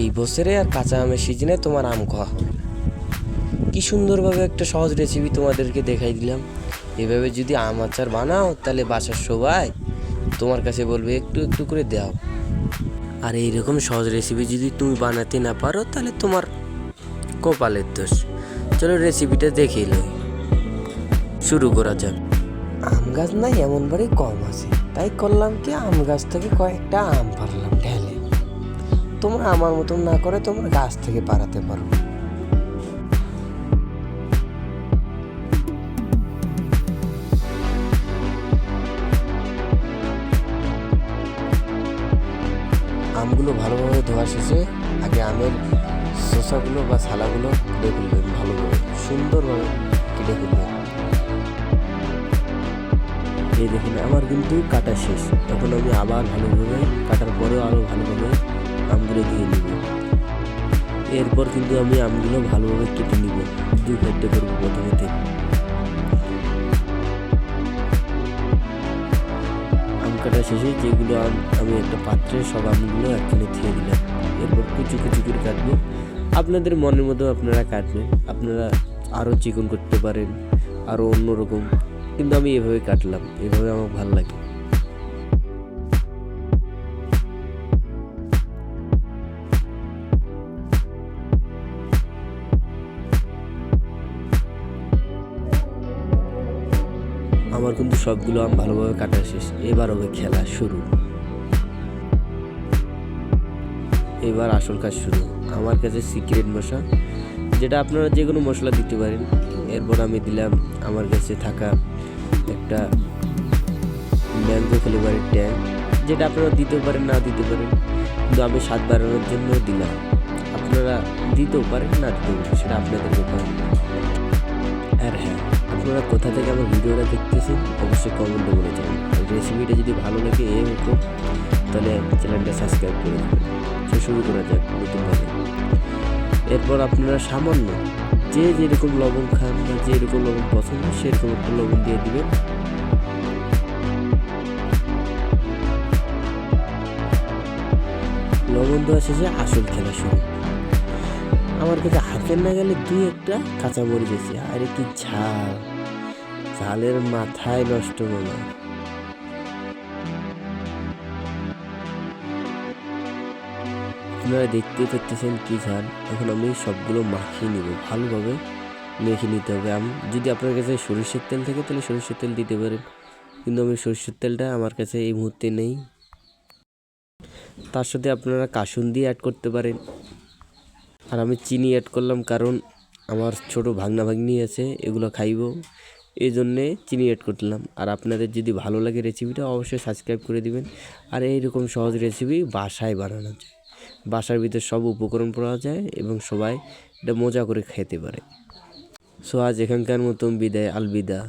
এই বছরে আর কাঁচা আমের সিজনে তোমার আম খাওয়া হবে কি সুন্দরভাবে একটা সহজ রেসিপি তোমাদেরকে দেখাই দিলাম। এভাবে যদি আম আচার বানাও, তাহলে বাসার সবাই তোমার কাছে বলবে, একটু একটু করে দাও। আর এইরকম সহজ রেসিপি যদি তুমি বানাতে না পারো, তাহলে তোমার কপালের দোষ। চলো রেসিপিটা দেখেই লই শুরু করা যাক। আম গাছ নাই এমন বাড়ি কম আছে। তাই করলাম কি, আম গাছ থেকে কয়েকটা আম পারলাম। তোমরা আমার মতন না করে তোমরা গাছ থেকে পারাতে পারো। আমগুলো ভালোভাবে ধোয়া শেষে আগে আমের শসাগুলো বা ছালাগুলো কেটে ফেলবেন ভালোভাবে, সুন্দরভাবে কেটে ফেলবেন। এই দেখুন, আমার কিন্তু কাটা শেষ। তখন আমি আবার ভালোভাবে, কাটার পরেও আরও ভালোভাবে আমগুলো দিয়ে নিব। এরপর কিন্তু আমি আমগুলো ভালোভাবে কেটে নিব। দুই খাদ্য করব প্রথমেতে আম কাটা শেষে যেগুলো আম, আমি একটা পাত্রে সব আমগুলো একখানে দিয়ে দিলাম। এরপর কুচি কুচি করে কাটবো। আপনাদের মনের মতো আপনারা কাটবেন। আপনারা আরও চিকন করতে পারেন, আরও অন্যরকম। কিন্তু আমি এভাবে কাটলাম। এভাবে আমার ভালো লাগে। আমার কিন্তু সবগুলো আম ভালোভাবে কাটা শেষ। এবার হবে খেলা শুরু। এবার আসল কাজ শুরু। আমার কাছে সিক্রেট মশলা যেটা আপনারা যে কোনো মশলা দিতে পারেন। এরপর আমি দিলাম আমার কাছে থাকা একটা ম্যাঙ্গো ফ্লেভারের ট্যাঙ্ক যেটা আপনারা দিতে পারেন, না দিতে পারেন। কিন্তু আমি স্বাদ বাড়ানোর জন্য দিলাম। আপনারা দিতেও পারেন, না দিতেও পারেন, সেটা আপনাদের ব্যাপার। আপনারা কোথা থেকে আমার ভিডিওটা দেখতেছেন, অবশ্যই কমেন্টে বলে আর রেসিপিটা যদি ভালো লাগে এ হতো, তাহলে চ্যানেলটা সাবস্ক্রাইব করে দেবেন। তো শুরু করা যাক নতুনভাবে। এরপর আপনারা সামান্য যে যেরকম লবণ খান বা যেরকম লবণ পছন্দ, সেরকম একটা লবণ দিয়ে দিবেন। লবণ দেওয়া শেষে আসল খেলা শুরু। আমার কাছে হাতের না গেলে দুই একটা কাঁচা মরিচ আছে, আর একটি ঝাল। ঝালের মাথায় নষ্ট মামা আপনারা দেখতে পাচ্ছেন কি ঝাল। এখন আমি সবগুলো মাখিয়ে নিব। ভালোভাবে মেখে নিতে হবে। আমি, যদি আপনার কাছে সরিষার তেল থাকে, তাহলে সরিষার তেল দিতে পারেন। কিন্তু আমি সরিষার তেলটা আমার কাছে এই মুহূর্তে নেই। তার সাথে আপনারা কাসুন দিয়ে অ্যাড করতে পারেন। আর আমি চিনি অ্যাড করলাম, কারণ আমার ছোট ভাগনা ভাগ্নি আছে, এগুলো খাইব। এই জন্যে চিনি অ্যাড করলাম। আর আপনাদের যদি ভালো লাগে রেসিপিটা অবশ্যই সাবস্ক্রাইব করে দিবেন। আর এইরকম সহজ রেসিপি বাসায় বানানো যায়। বাসার ভিতর সব উপকরণ পাওয়া যায় এবং সবাই এটা মজা করে খেতে পারে। সো আজ এখানকার মতন বিদায়, আলবিদা।